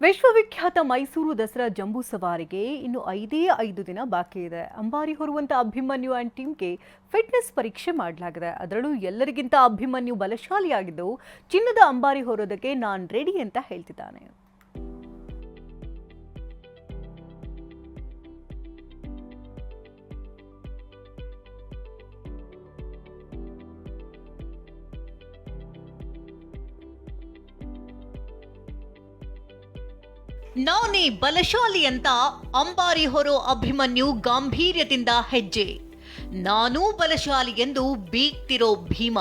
ವಿಶ್ವವಿಖ್ಯಾತ ಮೈಸೂರು ದಸರಾ ಜಂಬೂ ಸವಾರಿಗೆ ಇನ್ನು ಐದೇ ಐದು ದಿನ ಬಾಕಿ ಇದೆ. ಅಂಬಾರಿ ಹೊರುವಂತ ಅಭಿಮನ್ಯು ಆ್ಯಂಡ್ ಟೀಮ್ಗೆ ಫಿಟ್ನೆಸ್ ಪರೀಕ್ಷೆ ಮಾಡಲಾಗಿದೆ. ಅದರಲ್ಲೂ ಎಲ್ಲರಿಗಿಂತ ಅಭಿಮನ್ಯು ಬಲಶಾಲಿಯಾಗಿದ್ದು, ಚಿನ್ನದ ಅಂಬಾರಿ ಹೊರೋದಕ್ಕೆ ನಾನು ರೆಡಿ ಅಂತ ಹೇಳ್ತಿದ್ದಾನೆ. ನಾನೇ ಬಲಶಾಲಿ ಅಂತ ಅಂಬಾರಿ ಹೊರೋ ಅಭಿಮನ್ಯು ಗಾಂಭೀರ್ಯದಿಂದ ಹೆಜ್ಜೆ. ನಾನೂ ಬಲಶಾಲಿ ಎಂದು ಬೀಗ್ತಿರೋ ಭೀಮ.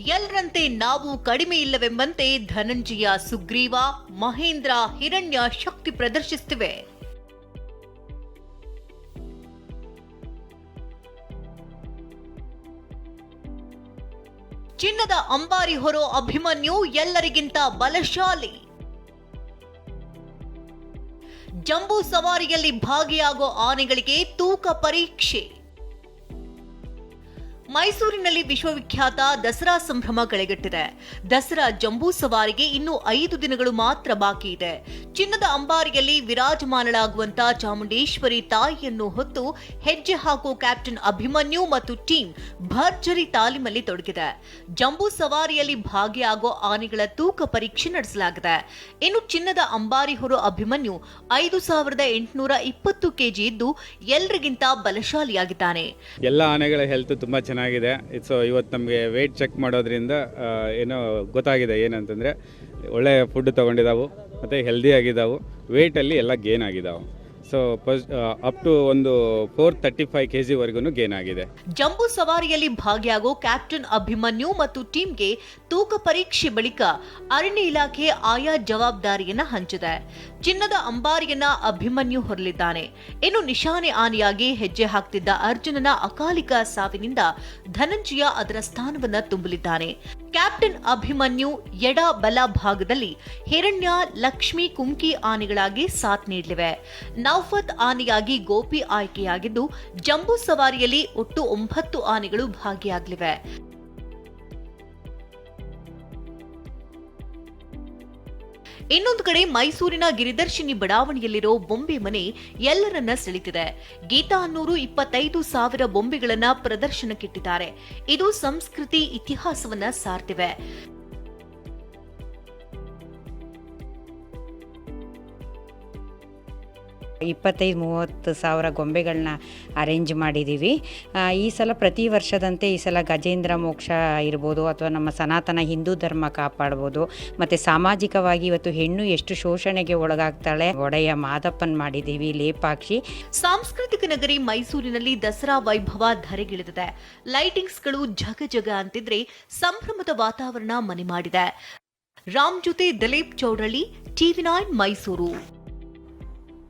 ಎಲ್ಲರಂತೆ ನಾವು ಕಡಿಮೆ ಇಲ್ಲವೆಂಬಂತೆ ಧನಂಜಯ, ಸುಗ್ರೀವ, ಮಹೇಂದ್ರ, ಹಿರಣ್ಯ ಶಕ್ತಿ ಪ್ರದರ್ಶಿಸುತ್ತಿವೆ ಚಿನ್ನದ ಅಂಬಾರಿ ಹೊರೋ ಅಭಿಮನ್ಯು ಎಲ್ಲರಿಗಿಂತ ಬಲಶಾಲಿ. ಜಂಬೂ ಸವಾರಿಯಲ್ಲಿ ಭಾಗಿಯಾಗೋ ಆನೆಗಳಿಗೆ ತೂಕ ಪರೀಕ್ಷೆ. ಮೈಸೂರಿನಲ್ಲಿ ವಿಶ್ವವಿಖ್ಯಾತ ದಸರಾ ಸಂಭ್ರಮ ಕಳೆಗಟ್ಟಿದೆ. ದಸರಾ ಜಂಬೂ ಸವಾರಿಗೆ ಇನ್ನು ಐದು ದಿನಗಳು ಮಾತ್ರ ಬಾಕಿ ಇದೆ. ಚಿನ್ನದ ಅಂಬಾರಿಯಲ್ಲಿ ವಿರಾಜಮಾನಳಾಗುವಂತ ಚಾಮುಂಡೇಶ್ವರಿ ತಾಯಿಯನ್ನು ಹೊತ್ತು ಹೆಜ್ಜೆ ಹಾಕುವ ಕ್ಯಾಪ್ಟನ್ ಅಭಿಮನ್ಯು ಮತ್ತು ಟೀಮ್ ಭರ್ಜರಿ ತಾಲೀಮಲ್ಲಿ ತೊಡಗಿದೆ. ಜಂಬೂ ಸವಾರಿಯಲ್ಲಿ ಭಾಗಿಯಾಗೋ ಆನೆಗಳ ತೂಕ ಪರೀಕ್ಷೆ ನಡೆಸಲಾಗಿದೆ. ಇನ್ನು ಚಿನ್ನದ ಅಂಬಾರಿ ಹೊರ ಅಭಿಮನ್ಯು ಐದು ಸಾವಿರದ ಎಂಟುನೂರ ಇಪ್ಪತ್ತು ಕೆಜಿ ಇದ್ದು, ಎಲ್ರಿಗಿಂತ ಬಲಶಾಲಿಯಾಗಿದ್ದಾನೆ. ಎಲ್ಲ ಆನೆಗಳ ಹೆಲ್ತ್ ತುಂಬ ಚೆನ್ನಾಗಿದೆ. ಸೊ ಇವತ್ತು ನಮಗೆ ವೆಯ್ಟ್ ಚೆಕ್ ಮಾಡೋದ್ರಿಂದ ಏನೋ ಗೊತ್ತಾಗಿದೆ ಏನಂತಂದರೆ, ಒಳ್ಳೆ ಫುಡ್ ತೊಗೊಂಡಿದ್ದಾವೆ ಮತ್ತು ಹೆಲ್ದಿ ಆಗಿದ್ದಾವೆ ವೆಯ್ಟಲ್ಲಿ ಎಲ್ಲ ಗೇನ್ ಆಗಿದ್ದಾವೆ ಸೊ ಅಪ್ ಟು ಒಂದು ಫೋರ್ ತರ್ಟಿ ಫೈವ್ ಕೆ ಜಿವರೆಗೂ ಗೇನ್ ಆಗಿದೆ. ಜಂಬೂ ಸವಾರಿಯಲ್ಲಿ ಭಾಗಿಯಾಗೋ ಕ್ಯಾಪ್ಟನ್ ಅಭಿಮನ್ಯು ಮತ್ತು ಟೀಮ್ಗೆ ತೂಕ ಪರೀಕ್ಷೆ ಬಳಿಕ ಅರಣ್ಯ ಇಲಾಖೆ ಆಯಾ ಜವಾಬ್ದಾರಿಯನ್ನ ಹಂಚಿದೆ. ಚಿನ್ನದ ಅಂಬಾರಿಯನ್ನ ಅಭಿಮನ್ಯು ಹೊರಲಿದ್ದಾನೆ. ಇನ್ನು ನಿಶಾನೆ ಆನೆಯಾಗಿ ಹೆಜ್ಜೆ ಹಾಕ್ತಿದ್ದ ಅರ್ಜುನನ ಅಕಾಲಿಕ ಸಾವಿನಿಂದ ಧನಂಜಯ ಅದರ ಸ್ಥಾನವನ್ನ ತುಂಬಲಿದ್ದಾನೆ. ಕ್ಯಾಪ್ಟನ್ ಅಭಿಮನ್ಯು ಎಡ ಬಲ ಭಾಗದಲ್ಲಿ ಹಿರಣ್ಯ, ಲಕ್ಷ್ಮಿ ಕುಂಕಿ ಆನೆಗಳಾಗಿ ಸಾಥ್ ನೀಡಲಿವೆ. ನೌಫತ್ ಆನೆಯಾಗಿ ಗೋಪಿ ಆಯ್ಕೆಯಾಗಿದ್ದು ಜಂಬೂ ಸವಾರಿಯಲ್ಲಿ ಒಟ್ಟು ಒಂಬತ್ತು ಆನೆಗಳು ಭಾಗಿಯಾಗಲಿವೆ. ಇನ್ನೊಂದು ಕಡೆ ಮೈಸೂರಿನ ಗಿರಿದರ್ಶಿನಿ ಬಡಾವಣೆಯಲ್ಲಿರೋ ಬೊಂಬೆ ಮನೆ ಎಲ್ಲರನ್ನ ಸೆಳೆತಿದೆ. ಗೀತಾ ಅನ್ನೂರು ಇಪ್ಪತ್ತೈದು ಸಾವಿರ ಬೊಂಬೆಗಳನ್ನ ಪ್ರದರ್ಶನಕ್ಕಿಟ್ಟಿದ್ದಾರೆ. ಇದು ಸಂಸ್ಕೃತಿ ಇತಿಹಾಸವನ್ನ ಸಾರ್ತಿವೆ. ಇಪ್ಪತ್ತೈದು, ಮೂವತ್ತು ಸಾವಿರ ಗೊಂಬೆಗಳನ್ನ ಅರೇಂಜ್ ಮಾಡಿದ್ದೀವಿ ಈ ಸಲ ಪ್ರತಿ ವರ್ಷದಂತೆ ಈ ಸಲ ಗಜೇಂದ್ರ ಮೋಕ್ಷ ಇರ್ಬೋದು ಅಥವಾ ನಮ್ಮ ಸನಾತನ ಹಿಂದೂ ಧರ್ಮ ಕಾಪಾಡ್ಬೋದು. ಮತ್ತು ಸಾಮಾಜಿಕವಾಗಿ ಇವತ್ತು ಹೆಣ್ಣು ಎಷ್ಟು ಶೋಷಣೆಗೆ ಒಳಗಾಗ್ತಾಳೆ? ಒಡೆಯ ಮಾದಪ್ಪನ್ ಮಾಡಿದ್ದೀವಿ ಲೇಪಾಕ್ಷಿ. ಸಾಂಸ್ಕೃತಿಕ ನಗರಿ ಮೈಸೂರಿನಲ್ಲಿ ದಸರಾ ವೈಭವ ಧರೆಗಿಳಿದಿದೆ. ಲೈಟಿಂಗ್ಸ್ಗಳು ಜಗ ಜಗ ಅಂತಿದ್ರೆ ಸಂಭ್ರಮದ ವಾತಾವರಣ ಮನೆ ಮಾಡಿದೆ. ರಾಮ್ ಜೊತೆ ದಿಲೀಪ್ ಚೌಡಳ್ಳಿ ಟಿವಿ ನೈನ್ ಮೈಸೂರು.